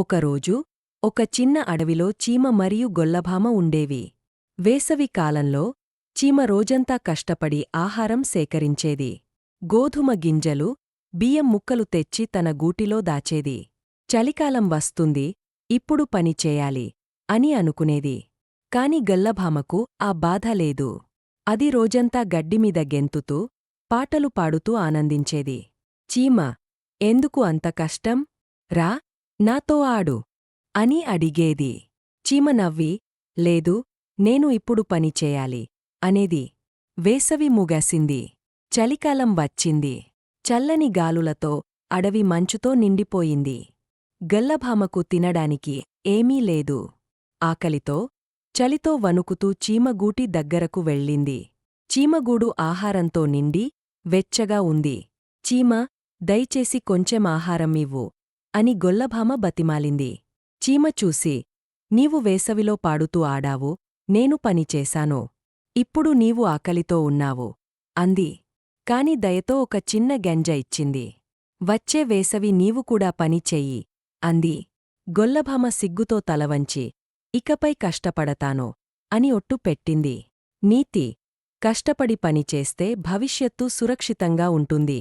ఒకరోజు ఒక చిన్న అడవిలో చీమ మరియు గొల్లభామ ఉండేవి. వేసవి కాలంలో చీమ రోజంతా కష్టపడి ఆహారం సేకరించేది. గోధుమ గింజలు బియ్యం ముక్కలు తెచ్చి తన గూటిలో దాచేది. చలికాలం వస్తుంది ఇప్పుడు పని చేయాలి అని అనుకునేది. కాని గల్లభామకు ఆ బాధ లేదు. అది రోజంతా గడ్డిమీద గెంతుతూ పాటలు పాడుతూ ఆనందించేది. చీమ ఎందుకు అంత కష్టం? రా నాతో ఆడు అని అడిగేది. చీమ నవ్వి లేదు నేను ఇప్పుడు పని చేయాలి అనేది. వేసవి ముగసింది. చలికాలం వచ్చింది. చల్లని గాలులతో అడవి మంచుతో నిండిపోయింది. గల్లభామకు తినడానికి ఏమీ లేదు. ఆకలితో చలితో వణుకుతూ చీమగూటి దగ్గరకు వెళ్ళింది. చీమగూడు ఆహారంతో నిండి వెచ్చగా ఉంది. చీమ దయచేసి కొంచెం ఆహారం ఇవ్వు. అని గొల్లభామ బతిమాలింది. చీమ చూసి నీవు వేసవిలో పాడుతూ ఆడావు నేను పనిచేశాను ఇప్పుడు నీవు ఆకలితో ఉన్నావు. అంది. కాని దయతో ఒక చిన్న గంజ ఇచ్చింది. వచ్చే వేసవి నీవు కూడా పని చెయ్యి. అంది. గొల్లభామ సిగ్గుతో తలవంచి ఇకపై కష్టపడతాను అని ఒట్టు పెట్టింది. నీతి కష్టపడి పనిచేస్తే భవిష్యత్తు సురక్షితంగా ఉంటుంది.